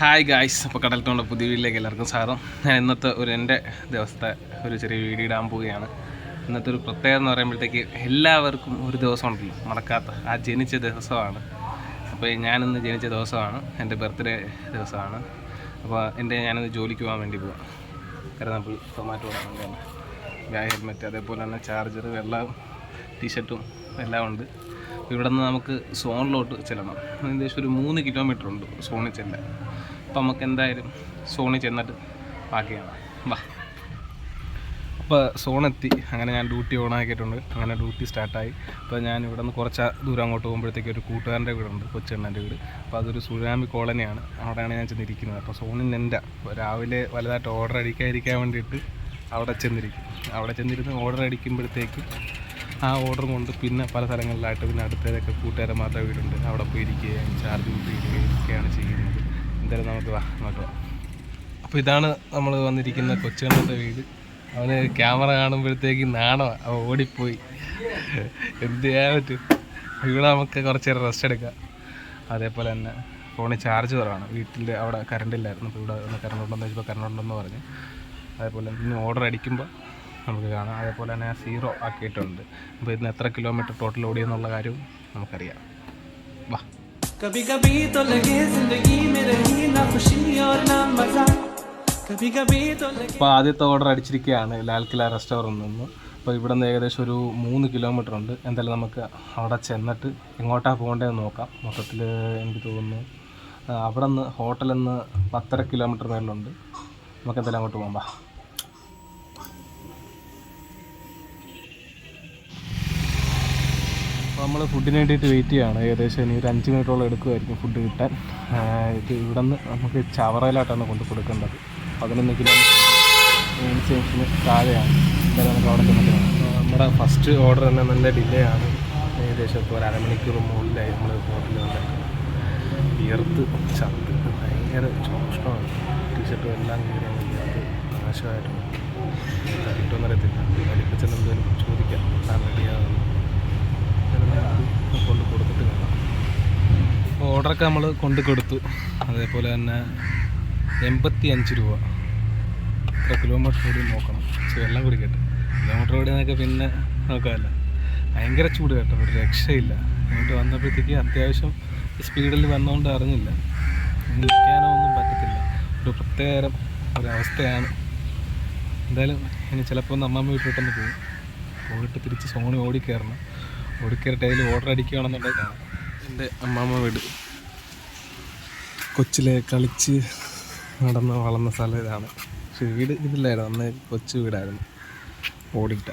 Hi guys അപ്പോൾ കടൽത്തോണ്ട പുതിയ വീട്ടിലേക്ക് എല്ലാവർക്കും സ്വാഗതം. ഞാൻ ഇന്നത്തെ ഒരു എന്റെ ദിവസത്തെ ഒരു ചെറിയ വീഡിയോ ഇടാൻ പോവുകയാണ്. ഇന്നത്തെ ഒരു പ്രത്യേകത എന്ന് പറയുമ്പോഴത്തേക്ക് എല്ലാവർക്കും ഒരു ദിവസം ഉണ്ടല്ലോ മറക്കാത്ത ആ ജനിച്ച ദിവസമാണ്. അപ്പോൾ ഞാനിന്ന് ജനിച്ച ദിവസമാണ് എന്റെ ബർത്ത്ഡേ ദിവസമാണ്. അപ്പോൾ എന്റെ ഞാനിന്ന് ജോലിക്ക് പോകാൻ വേണ്ടി പോവാം. കാരണം ടൊമാറ്റോ സൊമാറ്റോ ബാഗ് ഹെൽമെറ്റ് അതേപോലെ തന്നെ ചാർജർ വെള്ളം ടീഷർട്ടും എല്ലാം ഉണ്ട്. ഇവിടെ നിന്ന് നമുക്ക് സോണിലോട്ട് ചെല്ലണം. ഏകദേശം ഒരു മൂന്ന് കിലോമീറ്റർ ഉണ്ട് സോണിൽ ചെല്ലാൻ. അപ്പം നമുക്ക് എന്തായാലും സോണിൽ ചെന്നിട്ട് ബാക്കിയാണ് വാ. അപ്പോൾ എത്തി. അങ്ങനെ ഞാൻ ഡ്യൂട്ടി ഓൺ ആക്കിയിട്ടുണ്ട്. അങ്ങനെ ഡ്യൂട്ടി സ്റ്റാർട്ടായി. അപ്പോൾ ഞാൻ ഇവിടെ നിന്ന് കുറച്ച് ദൂരം അങ്ങോട്ട് പോകുമ്പോഴത്തേക്ക് ഒരു കൂട്ടുകാരന്റെ വീടുണ്ട് കൊച്ചെണ്ണന്റെ വീട്. അപ്പോൾ അതൊരു സുനാമി കോളനിയാണ്. അവിടെയാണ് ഞാൻ ചെന്നിരിക്കുന്നത്. അപ്പോൾ സോണിൽ അപ്പോൾ രാവിലെ വലുതായിട്ട് ഓർഡർ അടിക്കാതിരിക്കാൻ വേണ്ടിയിട്ട് അവിടെ ചെന്നിരിക്കും. അവിടെ ചെന്നിരുന്ന് ഓർഡർ അടിക്കുമ്പോഴത്തേക്ക് ആ ഓർഡർ കൊണ്ട് പിന്നെ പല സ്ഥലങ്ങളിലായിട്ട് പിന്നെ അടുത്തതൊക്കെ കൂട്ടുകാരന്മാരുടെ വീടുണ്ട്. അവിടെ പോയി ഇരിക്കുകയും ചാർജ് കൂട്ടിയിരിക്കുകയും ഒക്കെയാണ് ചെയ്യുന്നത്. എന്തായാലും നമുക്ക് വാ അങ്ങോട്ട് അപ്പോൾ ഇതാണ് നമ്മൾ വന്നിരിക്കുന്ന കൊച്ചുകണ്ണന്റെ വീട്. അവന് ക്യാമറ കാണുമ്പോഴത്തേക്ക് നാണോ അവ ഓടിപ്പോയി. എന്ത് ചെയ്യാൻ പറ്റും? ഇവിടെ നമുക്ക് കുറച്ച് നേരം റെസ്റ്റ് എടുക്കാം. അതേപോലെ തന്നെ ഫോണിൽ ചാർജ് കുറവാണ്. വീട്ടിൽ അവിടെ കറണ്ട് ഇല്ലായിരുന്നു. അപ്പോൾ ഇവിടെ ഒന്ന് കറണ്ട് ഉണ്ടെന്ന് വെച്ചപ്പോൾ കറണ്ട് ഉണ്ടെന്ന് പറഞ്ഞ്. അതേപോലെ ഇനി ഓർഡർ അടിക്കുമ്പോൾ നമുക്ക് കാണാം. അതേപോലെ തന്നെ സീറോ ആക്കിയിട്ടുണ്ട്. അപ്പോൾ ഇന്ന് എത്ര കിലോമീറ്റർ ടോട്ടൽ ഓടിയെന്നുള്ള കാര്യവും നമുക്കറിയാം. വാ. कभी कभी तो लगे जिंदगी में रही ना खुशी और ना मजा कभी कभी तो लगे അപ്പോൾ ആദ്യത്തെ ഓർഡർ അടിച്ചിരിക്കുകയാണ് ലാൽ കില റെസ്റ്റോറൻറ്റിൽ നിന്ന് അപ്പോൾ ഇവിടെ നിന്ന് ഏകദേശം ഒരു മൂന്ന് കിലോമീറ്റർ ഉണ്ട് എന്തായാലും നമുക്ക് അവിടെ ചെന്നിട്ട് എങ്ങോട്ടാണ് പോകേണ്ടതെന്ന് നോക്കാം മൊത്തത്തിൽ എനിക്ക് തോന്നുന്നു ആ, അവിടെ നിന്ന് ഹോട്ടലിൽ നിന്ന് പത്തര കിലോമീറ്റർ മേലുണ്ട് നമുക്ക് എന്തായാലും അങ്ങോട്ട് പോകാം അപ്പോൾ നമ്മൾ ഫുഡിന് വേണ്ടിയിട്ട് വെയിറ്റ് ചെയ്യുകയാണ് ഏകദേശം ഇനി ഒരു അഞ്ച് മിനിറ്റോളം എടുക്കുമായിരിക്കും ഫുഡ് കിട്ടാൻ. ഇത് ഇവിടെ നിന്ന് നമുക്ക് ചവറയിലായിട്ടാണ് കൊണ്ട് കൊടുക്കേണ്ടത്. പതിനൊന്ന് കിലോമീറ്റർ സ്റ്റേഷന് താഴെയാണ്. എന്തായാലും നമുക്ക് അവിടെ ചെന്നിട്ട്. നമ്മുടെ ഫസ്റ്റ് ഓർഡർ തന്നെ നല്ല ഡിലേ ആണ്. ഏകദേശം ഇപ്പോൾ ഒരു അരമണിക്കൂർ മുകളിലായി നമ്മൾ ഹോട്ടലിൽ വന്നത് വിയർത്ത് ചത്ത്. ഭയങ്കര ചോഷ്ടമാണ് ടീഷർട്ടും എല്ലാം കീറിയാണ് വിയർത്ത്. നാശമായിട്ടുണ്ട് കിട്ടുമെന്നറിയത്തില്ല വലിപ്പച്ചൻ എന്തെങ്കിലും ചോദിക്കാം റെഡിയാകുന്നു കൊണ്ട് കൊടുത്തിട്ട് കാണാം. ഓർഡറൊക്കെ നമ്മൾ കൊണ്ട് കൊടുത്തു. അതേപോലെ തന്നെ എൺപത്തി അഞ്ച് രൂപ. എത്ര കിലോമീറ്റർ കൂടി നോക്കണം. വെള്ളം കുടിക്കട്ടെ. കിലോമീറ്റർ കൂടി എന്നൊക്കെ പിന്നെ നോക്കാമല്ലോ. ഭയങ്കര ചൂട് കേട്ടോ. ഒരു രക്ഷയില്ല. ഇങ്ങോട്ട് വന്നപ്പോഴത്തേക്ക് അത്യാവശ്യം സ്പീഡിൽ വന്നുകൊണ്ട് അറിഞ്ഞില്ല. നിൽക്കാനോ ഒന്നും പറ്റത്തില്ല. ഒരു പ്രത്യേകതരം ഒരവസ്ഥയാണ്. എന്തായാലും ഇനി ചിലപ്പോൾ ഒന്ന് അമ്മമ്മ വീട്ടിലോട്ടൊന്ന് പോകും പോയിട്ട് തിരിച്ച് സോണി ഓടിക്കയറണം ഓടിക്കയറിട്ട് അതിൽ ഓർഡർ അടിക്കുകയാണെന്നുണ്ടെങ്കിൽ എന്റെ അമ്മാമ്മ വീട്. കൊച്ചിലെ കളിച്ച് നടന്ന് വളർന്ന സ്ഥലം ഇതാണ്. പക്ഷെ വീട് ഇതില്ലായിരുന്നു. അന്ന് കൊച്ചു വീടായിരുന്നു. ഓടിട്ട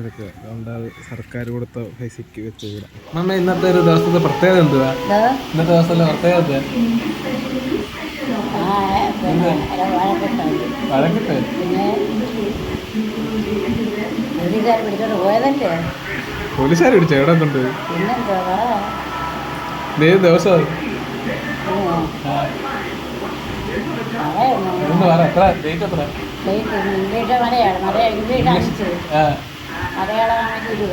ഇതൊക്കെ. അതുകൊണ്ട് അത് സർക്കാർ കൊടുത്ത പൈസയ്ക്ക് വെച്ച വീടാണ് മമ്മ ഇന്നത്തെ ഒരു ദിവസത്തെ പ്രത്യേകത എന്തുവാ? ഇന്നത്തെ ദിവസത്തിലെ പ്രത്യേകത എന്തുവാ? വഴക്കിട്ട്. പോയതല്ലേ പോലീസുകാർ പിടിച്ചോ? എവിടെ ഏത് ദിവസം.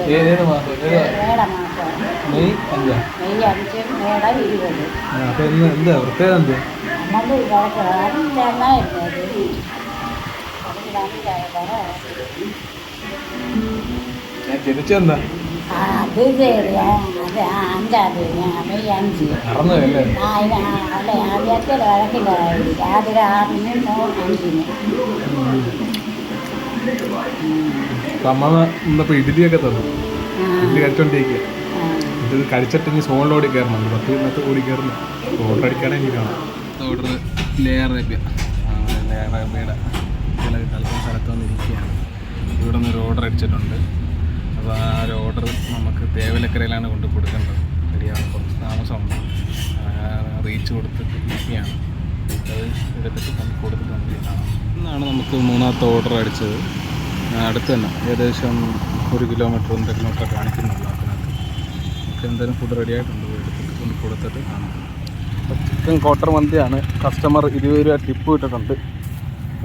ഏത് ഏത് മാസം? ഏത് മേട മാസം? മെയ് അഞ്ചാ? മെയ് അഞ്ച് മേട ഇരുപത്. ആ, ഇന്ന് എന്താ? പ്രത്യേകത എന്ത്? നമ്മൾ വഴക്ക് അഞ്ചെണ്ണായിരുന്നു അത് മറന്നുപോയല്ലേ ആ ഇത് ആദ്യത്തെ ആറിന് അഞ്ചിന് ഇഡ്ഡലിയൊക്കെ തന്നു. ഇഡ്ഡലി കഴിച്ചോണ്ടിരിക്കുക. ഇത് കഴിച്ചിട്ട് ഇനി സോണിലോടി കയറണം പത്ത് ഇന്നത്തെ കൂടി കയറണം ഓർഡർ അടിക്കാനേ ഇനി കാണാം ഓർഡർ ലെയർ അറേബ്യ ലെയർ അറേബ്യയുടെ കുട്ടികളൊക്കെ കളിക്കുന്ന സ്ഥലത്ത് വന്നിരിക്കുകയാണ്. ഇവിടെ നിന്ന് ഒരു ഓർഡർ അടിച്ചിട്ടുണ്ട്. അപ്പോൾ ആ ഒരു ഓർഡർ നമുക്ക് തേവലക്കരയിലാണ് കൊണ്ട് കൊടുക്കേണ്ടത്. ശരിയാണ് കുറച്ച് താമസമുണ്ട്. റീച്ച് കൊടുത്തിട്ട് ഈസിയാണ് അത് എടുത്തിട്ട് നമുക്ക് കൊടുത്തിട്ട് നമുക്ക് കാണാം. ഇന്നാണ് നമുക്ക് മൂന്നാമത്തെ ഓർഡർ അടിച്ചത്. അടുത്ത് തന്നെ. ഏകദേശം ഒരു കിലോമീറ്റർ ഒന്നര കിലോമീറ്റർ കാണിക്കുന്നുള്ളൂ അതിനകത്ത്. നമുക്ക് എന്തായാലും ഫുഡ് റെഡി ആയിട്ടുണ്ട്. എടുത്തിട്ട് കൊണ്ട് കൊടുത്തിട്ട് കാണാം. Chicken quarter മന്തിയാണ്. കസ്റ്റമർ ഇരുപത് രൂപ ടിപ്പ് ഇട്ടിട്ടുണ്ട്.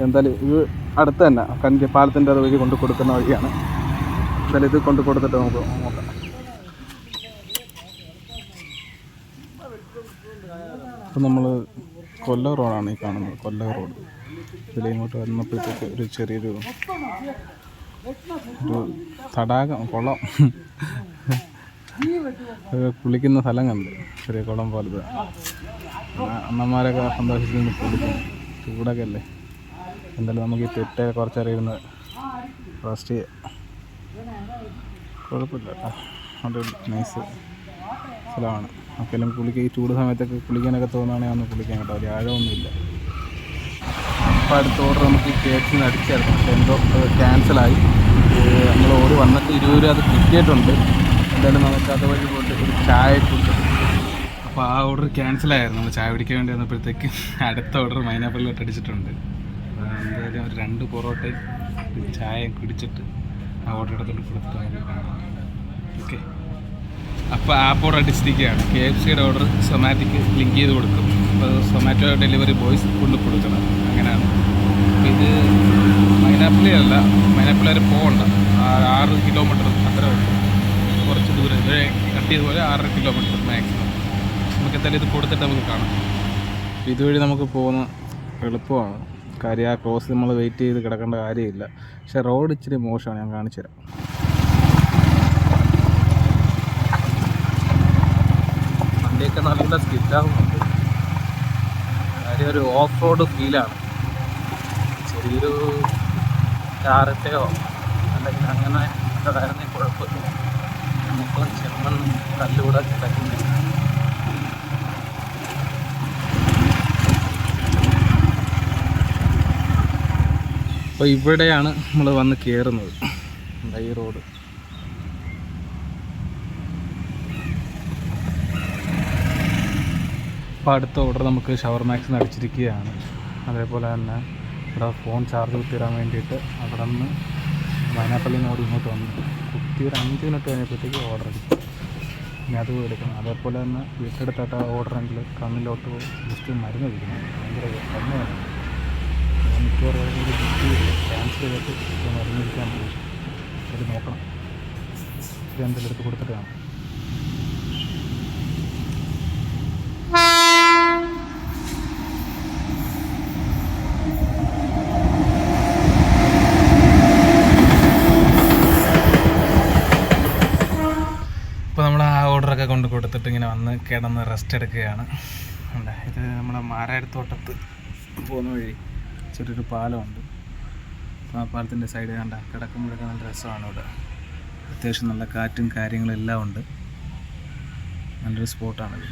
എന്തായാലും ഇത് അടുത്ത് തന്നെ. കഞ്ചി പാലത്തിന്റെ അത് വഴി കൊണ്ട് കൊടുക്കുന്ന വഴിയാണ്. എന്തായാലും ഇത് കൊണ്ട് കൊടുത്തിട്ട് നമുക്ക് നോക്കാം. അപ്പം നമ്മൾ കൊല്ലം റോഡാണ് ഈ കാണുന്നത് കൊല്ലം റോഡ്. ഇതിൽ ഇങ്ങോട്ട് വന്നപ്പോഴത്തേക്ക് ഒരു ചെറിയൊരു ഒരു തടാകം കുളം. കുളിക്കുന്ന സ്ഥലം കണ്ട് ചെറിയ കുളം പോലത്തെ. അമ്മമാരൊക്കെ സന്തോഷിച്ചിരുന്നു കുളിക്കും ചൂടൊക്കെ അല്ലേ? എന്തായാലും നമുക്ക് ഈ തെറ്റ കുറച്ചറിയുന്ന ഫസ്റ്റ് കുഴപ്പമില്ല കേട്ടോ. അവിടെ നൈസ് സ്ഥലമാണ്. അപ്പോഴും കുളിക്കുക ഈ ചൂട് സമയത്തൊക്കെ കുളിക്കാനൊക്കെ തോന്നുകയാണെങ്കിൽ ഒന്ന് കുളിക്കാൻ കേട്ടോ. വലിയ ആഴമൊന്നുമില്ല. അപ്പോൾ അടുത്ത ഓർഡർ നമുക്ക് ഈ കേക്കിന് അടിച്ചായിരുന്നു. പക്ഷേ എന്തോ ക്യാൻസലായി നമ്മൾ ഓടി വന്നിട്ട് ഇരുപത് രൂപ അത് കിട്ടിയിട്ടുണ്ട്. എന്തായാലും നമുക്ക് അതുവഴി പോയിട്ട് ഒരു ചായ കിട്ടും അപ്പോൾ ആ ഓർഡർ ക്യാൻസലായിരുന്നു നമ്മൾ ചായ പിടിക്കാൻ വേണ്ടി വന്നപ്പോഴത്തേക്ക് അടുത്ത ഓർഡർ മൈനാപ്പിളിലോട്ട് അടിച്ചിട്ടുണ്ട്. എന്തായാലും ഒരു രണ്ട് പൊറോട്ടയും ഒരു ചായയും കുടിച്ചിട്ട് ആ ഓർഡർ എടുത്തോട്ട് കൊടുത്തിട്ട് ഓക്കെ അപ്പോൾ ആപ്പ് ഓർഡർ അടിച്ചിരിക്കുകയാണ് കെ എഫ് സിയുടെ ഓർഡർ സൊമാറ്റോക്ക് ലിങ്ക് ചെയ്ത് കൊടുക്കും. അപ്പോൾ സൊമാറ്റോ ഡെലിവറി ബോയ്സ് കൊണ്ട് കൊടുക്കണം. അങ്ങനെയാണ്. ഇത് മൈനാപ്പിളി അല്ല മൈനാപ്പിളി വരെ പോകണ്ട. ആറ് കിലോമീറ്റർ അത്ര കുറച്ച് ദൂരം. ഇത് കട്ട് ചെയ്ത പോലെ ആറര കിലോമീറ്റർ മാക്സിമം നമുക്ക് എന്തായാലും ഇത് കൊടുത്തിട്ട് നമുക്ക് കാണാം. ഇതുവഴി നമുക്ക് പോകുന്ന എളുപ്പമാണ്. കാര്യം ആ ക്രോസ് നമ്മൾ വെയിറ്റ് ചെയ്ത് കിടക്കേണ്ട കാര്യമില്ല. പക്ഷെ റോഡ് ഇച്ചിരി മോശമാണ് ഞാൻ കാണിച്ചു തരാം. വണ്ടിയൊക്കെ നല്ല സ്കിറ്റാകുന്നുണ്ട് കാര്യം ഒരു ഓഫ് റോഡ് ഫീലാണ്. ചെറിയൊരു കാറത്തെയോ അല്ലെങ്കിൽ അങ്ങനെ കുഴപ്പമില്ല. നമുക്ക് ചെമ്മൺ കല്ലുകൂടെ കിടക്കുന്നില്ല. അപ്പോൾ ഇവിടെയാണ് നമ്മൾ വന്ന് കയറുന്നത് ഈ റോഡ്. അപ്പോൾ അടുത്ത ഓർഡർ നമുക്ക് ഷവർ മാക്സിന് അടിച്ചിരിക്കുകയാണ്. അതേപോലെ തന്നെ ഇവിടെ ഫോൺ ചാർജ് കുത്തിയിടാൻ വേണ്ടിയിട്ട് അവിടെ നിന്ന് വയനാപ്പള്ളിനോട് ഇങ്ങോട്ട് വന്നു കുത്തി ഒരു അഞ്ച് മിനിറ്റ് കഴിഞ്ഞപ്പോഴത്തേക്ക് ഓർഡർ അടിച്ചു. ഞാൻ അത് എടുക്കണം. അതേപോലെ തന്നെ വീട്ടിലെടുത്തിട്ട് ആ ഓർഡറെങ്കിൽ കണ്ണിലോട്ട് ജസ്റ്റ് മരുന്ന് കഴിക്കണം. ഭയങ്കര കണ്ണാണ് മിക്കവാറും ബുക്ക് ചെയ്ത് ക്യാൻസൽ ചെയ്തിട്ട് ഒന്ന് അറിഞ്ഞിരിക്കാൻ അത് നോക്കണം ഇത് എന്തെങ്കിലും എടുത്ത് കൊടുത്തിട്ട് കാണാം ഓർഡറൊക്കെ കൊണ്ട് കൊടുത്തിട്ട് ഇങ്ങനെ വന്ന് കിടന്ന് റെസ്റ്റ് എടുക്കുകയാണ്. ഇത് നമ്മുടെ മാരായത്തോട്ടത്ത് പോകുന്ന വഴി. ചെറിയൊരു പാലമുണ്ട്. ആ പാലത്തിന്റെ സൈഡ് കണ്ട കിടക്കുമ്പോഴൊക്കെ നല്ല രസമാണ് ഇവിടെ. അത്യാവശ്യം നല്ല കാറ്റും കാര്യങ്ങളും എല്ലാം ഉണ്ട്. നല്ലൊരു സ്പോട്ടാണിത്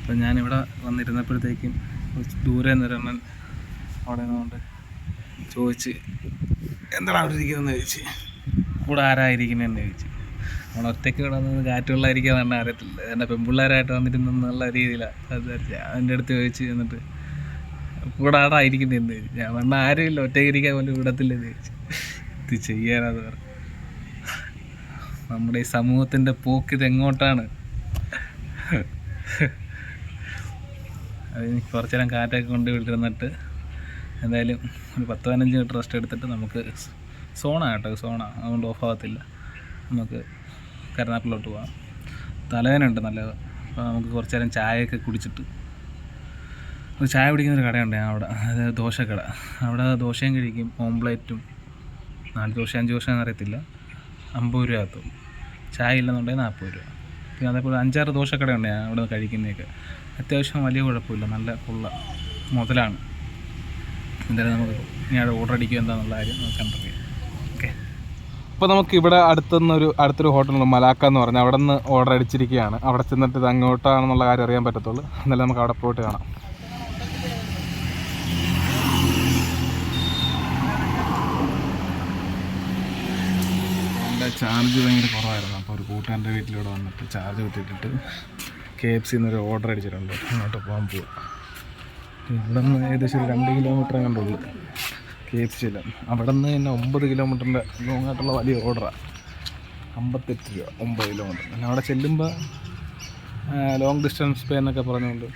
അപ്പം ഞാനിവിടെ വന്നിരുന്നപ്പോഴത്തേക്കും ദൂരെ നിന്നൊരെണ്ണൻ അവിടെ നിന്നുകൊണ്ട് ചോദിച്ച് എന്താണ് അവിടെ ഇരിക്കുന്നതെന്ന് ചോദിച്ച്? കൂടെ ആരായിരിക്കുന്നതെന്ന് ചോദിച്ചു. നമ്മൾ ഒറ്റയ്ക്ക് ഇവിടെ നിന്ന് കാറ്റുള്ളായിരിക്കാൻ തന്നെ അറിയത്തില്ല. എന്റെ പെൺപിള്ളേരായിട്ട് വന്നിരുന്നുള്ള രീതിയിലാണ് സംസാരിച്ച. എന്റെ അടുത്ത് ചോദിച്ചു എന്നിട്ട് കൂടെ ആടാ എന്ത് ഞാൻ വന്ന ആരുമില്ല ഒറ്റയ്ക്ക് ഇരിക്കാൻ പോലും വിടത്തില്ലെന്ന് ചോദിച്ചു. ഇത് ചെയ്യാനത് നമ്മുടെ ഈ സമൂഹത്തിന്റെ പോക്ക് ഇത് എങ്ങോട്ടാണ് അത് കുറച്ചു നേരം കാറ്റൊക്കെ കൊണ്ട് വിട്ടിരുന്നിട്ട് എന്തായാലും ഒരു പത്ത് പതിനഞ്ച് മിനിറ്റ് റെസ്റ്റ് എടുത്തിട്ട് നമുക്ക് സോണാ കേട്ടോ സോണ. അതുകൊണ്ട് ഓഫ് ആകത്തില്ല നമുക്ക് കരുനാപ്പിലോട്ട് പോകാം തലവേദന ഉണ്ട് നല്ലത്. അപ്പോൾ നമുക്ക് കുറച്ച് നേരം ചായയൊക്കെ കുടിച്ചിട്ട്. ഒരു ചായ കുടിക്കുന്ന ഒരു കടയുണ്ട് ഞാൻ അവിടെ. അതായത് ദോശക്കട. അവിടെ ദോശയും കഴിക്കും ഓംപ്ലേറ്റും. നാല് ദോശ അഞ്ച് ദോശ എന്നറിയത്തില്ല അമ്പത് രൂപ ആകത്തും. ചായ ഇല്ലെന്നുണ്ടെങ്കിൽ നാൽപ്പത് രൂപ. പിന്നെ അതേപോലെ അഞ്ചാറ് ദോശക്കടയുണ്ട് ഞാൻ അവിടെ കഴിക്കുന്നതൊക്കെ. അത്യാവശ്യം വലിയ കുഴപ്പമില്ല. നല്ല കൊള്ള മുതലാണ്. എന്തായാലും നമുക്ക് ഇനി അവിടെ ഓർഡർ അടിക്കുക എന്താണെന്നുള്ള കാര്യം നമുക്ക് കണ്ടറിയാം. ഇപ്പോൾ നമുക്ക് ഇവിടെ അടുത്തുനിന്നൊരു അടുത്തൊരു ഹോട്ടലുണ്ട് മലാക്ക എന്ന് പറഞ്ഞാൽ അവിടെ നിന്ന് ഓർഡർ അടിച്ചിരിക്കുകയാണ്. അവിടെ ചെന്നിട്ട് ഇത് അങ്ങോട്ടാണെന്നുള്ള കാര്യം അറിയാൻ പറ്റത്തുള്ളൂ. എന്നാലും നമുക്ക് അവിടെ പോയിട്ട് കാണാം. ചാർജ് ഭയങ്കര കുറവായിരുന്നു. അപ്പോൾ ഒരു കൂട്ടുകാരന്റെ വീട്ടിലൂടെ വന്നിട്ട് ചാർജ് കുത്തിയിട്ടിട്ട് കെ എഫ് സിന്നൊരു ഓർഡർ അടിച്ചിട്ടുണ്ട്. അങ്ങോട്ട് പോകാൻ പോവാം. ഇവിടെ നിന്ന് ഏകദേശം ഒരു രണ്ട് കിലോമീറ്റർ കണ്ടുള്ളൂ കെ എഫ് സിയിൽ അവിടെ നിന്ന് തന്നെ ഒമ്പത് കിലോമീറ്ററിന്റെ ലോങ്ങായിട്ടുള്ള വലിയ ഓർഡറാണ് അമ്പത്തെട്ട് രൂപ ഒമ്പത് കിലോമീറ്റർ. പിന്നെ അവിടെ ചെല്ലുമ്പോൾ ലോങ് ഡിസ്റ്റൻസ് പേ എന്നൊക്കെ പറഞ്ഞുകൊണ്ട്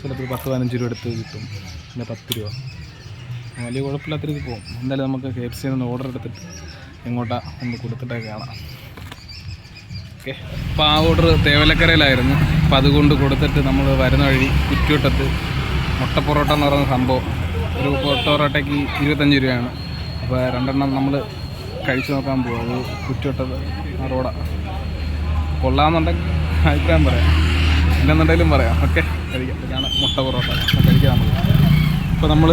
ചിലപ്പോൾ പത്ത് പതിനഞ്ച് രൂപ എടുത്ത് കിട്ടും. പിന്നെ പത്ത് രൂപ. വലിയ കുഴപ്പമില്ലാത്തൊരു പോകും എന്തായാലും നമുക്ക് കെ എഫ് സിയിൽ നിന്ന് ഓർഡർ എടുത്തിട്ട് എങ്ങോട്ടാ ഒന്ന് കൊടുത്തിട്ടൊക്കെ കാണാം. ഓക്കെ അപ്പോൾ ആ ഓർഡർ തേവലക്കരയിലായിരുന്നു. അപ്പോൾ അതുകൊണ്ട് കൊടുത്തിട്ട് നമ്മൾ വരുന്ന വഴി കുറ്റിവട്ടത്ത് മുട്ട പൊറോട്ട എന്ന് പറയുന്ന സംഭവം ഒരു പൊറോട്ടയ്ക്ക് ഇരുപത്തഞ്ച് രൂപയാണ്. അപ്പോൾ രണ്ടെണ്ണം നമ്മൾ കഴിച്ചു നോക്കാൻ പോകും അത് കുറ്റിട്ടത് ആ റോഡാണ് കൊള്ളാമെന്നുണ്ടെങ്കിൽ അഭിപ്രായം പറയാം. ഇല്ലെന്നുണ്ടെങ്കിലും പറയാം. ഓക്കെ? കഴിക്കാം. ഇതാണ് മുട്ട പൊറോട്ട. അപ്പോൾ കഴിക്കാം നമ്മൾ ഇപ്പോൾ നമ്മൾ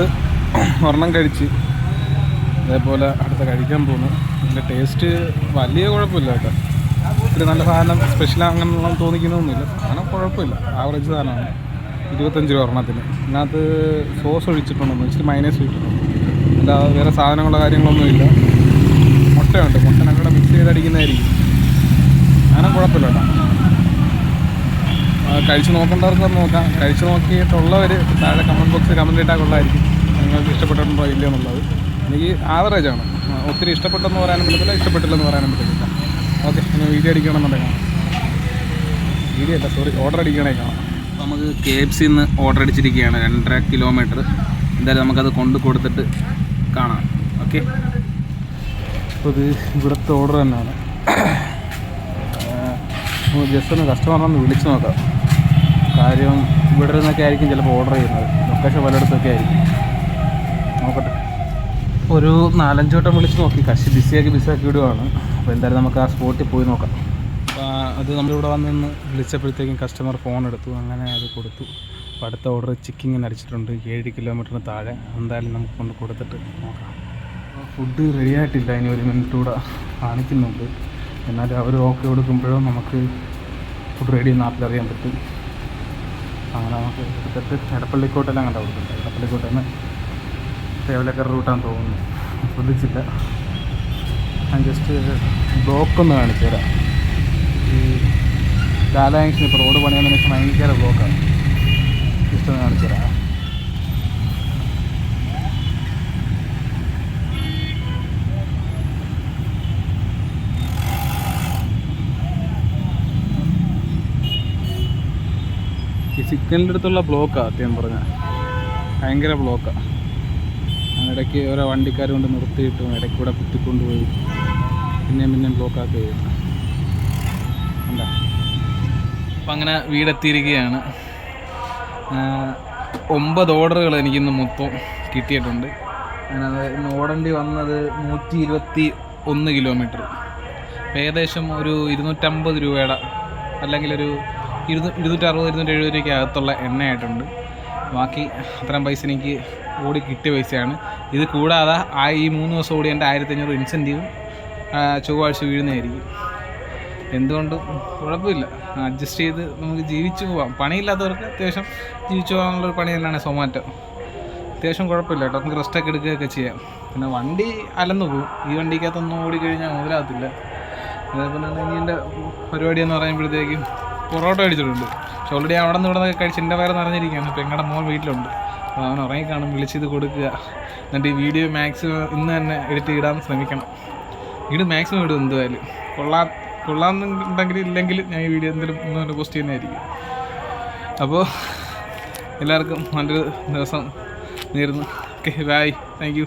ഒരെണ്ണം കഴിച്ച് അതേപോലെ അടുത്ത കഴിക്കാൻ പോകുന്നു അതിന്റെ ടേസ്റ്റ് വലിയ കുഴപ്പമില്ല കേട്ടോ. ഇത്തിരി നല്ല സാധനം സ്പെഷ്യൽ അങ്ങനെയുള്ള തോന്നിക്കുന്നൊന്നുമില്ല. സാധനം കുഴപ്പമില്ല. ആവറേജ് സാധനമാണ്. ഇരുപത്തഞ്ച് രൂപ ഒരെണ്ണത്തിന്. ഇതിനകത്ത് സോസ് ഒഴിച്ചിട്ടുണ്ടെന്ന് ഇച്ചിരി മൈനസ് ഒഴിച്ചിട്ടുണ്ട് അല്ലാതെ വേറെ സാധനങ്ങളോ കാര്യങ്ങളൊന്നും ഇല്ല. മുട്ടയുണ്ട്. മുട്ട ഞങ്ങളുടെ മിക്സ് ചെയ്തടിക്കുന്നതായിരിക്കും. അങ്ങനെ കുഴപ്പമില്ല കേട്ടോ. കഴിച്ച് നോക്കേണ്ടവർക്ക് നോക്കാം. കഴിച്ച് നോക്കിയിട്ടുള്ളവർ താഴെ കമന്റ് ബോക്സിൽ കമന്റ് ഇട്ടാൽ കൊള്ളായിരിക്കും. നിങ്ങൾക്ക് ഇഷ്ടപ്പെട്ടിട്ടുണ്ടോ ഇല്ലയോ എന്നുള്ളത്. എനിക്ക് ആവറേജ് ആണ്. ഒത്തിരി ഇഷ്ടപ്പെട്ടെന്ന് പറയാനും പറ്റത്തില്ല ഇഷ്ടപ്പെട്ടില്ലെന്ന് പറയാനും പറ്റത്തില്ല. ഓക്കെ ഇനി വീഡിയോ അടിക്കണമെന്നുണ്ടെങ്കിൽ കാണാം. വീഡിയോ അല്ല സോറി ഓർഡർ അടിക്കണേ കാണാം. നമുക്ക് കെ എഫ് സിന്ന് ഓർഡർ അടിച്ചിരിക്കുകയാണ്. രണ്ടര കിലോമീറ്റർ എന്തായാലും നമുക്കത് കൊണ്ട് കൊടുത്തിട്ട് കാണാം. ഓക്കെ അപ്പോൾ ഇത് ഇവിടുത്തെ ഓർഡർ തന്നെയാണ്. ജസ്റ്റ് ഒന്ന് കസ്റ്റമറിനൊന്ന് വിളിച്ച് നോക്കാം. കാര്യം ഇവിടെ നിന്നൊക്കെ ആയിരിക്കും ചിലപ്പോൾ ഓർഡർ ചെയ്യുന്നത്. ലൊക്കേഷൻ പലയിടത്തൊക്കെ ആയിരിക്കും. നോക്കട്ടെ. ഒരു നാലഞ്ച് വട്ടം വിളിച്ച് നോക്കി. കശി ബിസിയാക്കി ബിസിയാക്കി വിടുവാണ്. അപ്പോൾ എന്തായാലും നമുക്ക് ആ സ്പോട്ടിൽ പോയി നോക്കാം. അത് നമ്മളിവിടെ വന്ന് നിന്ന് വിളിച്ചപ്പോഴത്തേക്കും കസ്റ്റമർ ഫോൺ എടുത്തു. അങ്ങനെ അത് കൊടുത്തു. അപ്പോൾ അടുത്ത ഓർഡർ ചിക്കിങ്ങിന് അടിച്ചിട്ടുണ്ട് ഏഴ് കിലോമീറ്ററിന് താഴെ. എന്തായാലും നമുക്ക് കൊണ്ട് കൊടുത്തിട്ട് നോക്കാം. ഫുഡ് റെഡി ആയിട്ടില്ല. ഇനി ഒരു മിനിറ്റ് കൂടെ കാണിക്കുന്നുണ്ട്. എന്നാൽ അവർ ഓക്കെ കൊടുക്കുമ്പോഴും നമുക്ക് ഫുഡ് റെഡി നാട്ടിൽ അറിയാൻ പറ്റും. അങ്ങനെ നമുക്ക് എടുത്തിട്ട് എടപ്പള്ളിക്കോട്ടെല്ലാം കണ്ട കൊടുക്കുന്നുണ്ട് എടപ്പള്ളിക്കോട്ടെ നിന്ന് റൂട്ടാണ് റൂട്ടാന്ന് തോന്നുന്നു. ശ്രദ്ധിച്ചില്ല. ഞാൻ ജസ്റ്റ് ബ്ലോക്ക് ഒന്ന് കാണിച്ചു തരാം കാലാങ്ഷൻ ഇപ്പോൾ റോഡ് പണിയാൻ ശേഷം ഭയങ്കര ബ്ലോക്കാണ് ഇഷ്ടം കാണിച്ചു തരാം ഈ സിഗ്നലിന്റെ അടുത്തുള്ള ബ്ലോക്കാണ് സത്യം പറഞ്ഞാൽ ഭയങ്കര ബ്ലോക്കാണ് ഇടയ്ക്ക് ഓരോ വണ്ടിക്കാർ കൊണ്ട് നിർത്തിയിട്ടും ഇടയ്ക്കൂടെ കുത്തിക്കൊണ്ടുപോയി. പിന്നെയും പിന്നെയും ബ്ലോക്കാക്കി വരും എന്താ അപ്പം അങ്ങനെ വീടെത്തിയിരിക്കുകയാണ് ഒമ്പത് ഓർഡറുകൾ എനിക്കിന്ന് മൊത്തം കിട്ടിയിട്ടുണ്ട്. ഞാനത് ഇന്ന് ഓടേണ്ടി വന്നത് നൂറ്റി ഇരുപത്തി ഒന്ന് കിലോമീറ്റർ ഏകദേശം ഒരു ഇരുന്നൂറ്റമ്പത് രൂപയുടെ അല്ലെങ്കിൽ ഒരു ഇരുന്നൂ ഇരുന്നൂറ്ററുപത് ഇരുന്നൂറ്റി എഴുപത് രൂപയ്ക്ക് അകത്തുള്ള എണ്ണയായിട്ടുണ്ട്. ബാക്കി അത്രയും പൈസ എനിക്ക് ഓടി കിട്ടിയ പൈസയാണ്. ഇത് കൂടാതെ ആ ഈ മൂന്ന് ദിവസം ഓടി എന്റെ ആയിരത്തി അഞ്ഞൂറ് ഇൻസെന്റീവും ചൊവ്വാഴ്ച വീഴുന്നതായിരിക്കും. എന്തുകൊണ്ടും കുഴപ്പമില്ല. അഡ്ജസ്റ്റ് ചെയ്ത് നമുക്ക് ജീവിച്ചു പോവാം. പണിയില്ലാത്തവർക്ക് അത്യാവശ്യം ജീവിച്ചു പോകാനുള്ളൊരു പണി തന്നെയാണ് സൊമാറ്റോ അത്യാവശ്യം കുഴപ്പമില്ല കേട്ടോ. നമുക്ക് റെസ്റ്റൊക്കെ എടുക്കുകയൊക്കെ ചെയ്യാം. പിന്നെ വണ്ടി അലന്നു പോകും ഈ വണ്ടിക്കകത്തൊന്നും ഓടിക്കഴിഞ്ഞാൽ മുതലാകത്തില്ല. അതേപോലെ തന്നെ എന്റെ പരിപാടി എന്ന് പറയുമ്പോഴത്തേക്കും പൊറോട്ട അടിച്ചിട്ടുണ്ട് പക്ഷെ ഓൾറെഡി അവിടെ നിന്ന് ഇവിടെ നിന്ന് കഴിച്ച് എന്റെ വയറ് നിറഞ്ഞിരിക്കുകയാണ്. അപ്പോൾ എങ്ങളുടെ മോൻ വീട്ടിലുണ്ട്. അപ്പോൾ അവൻ ഉറങ്ങിക്കാണും. വിളിച്ചിത് കൊടുക്കുക. എന്നിട്ട് ഈ വീഡിയോ മാക്സിമം ഇന്ന് തന്നെ എഡിറ്റ് ഇടാൻ ശ്രമിക്കണം. വീട് മാക്സിമം ഇടും എന്തായാലും. കൊള്ളാൻ കൊള്ളാമെന്നുണ്ടെങ്കിൽ ഇല്ലെങ്കിൽ ഞാൻ ഈ വീഡിയോ എന്തെങ്കിലും ഒന്ന് പോസ്റ്റ് ചെയ്യുന്നതായിരിക്കും. അപ്പോൾ എല്ലാവർക്കും നല്ലൊരു ദിവസം നേരുന്നു. Okay bye thank you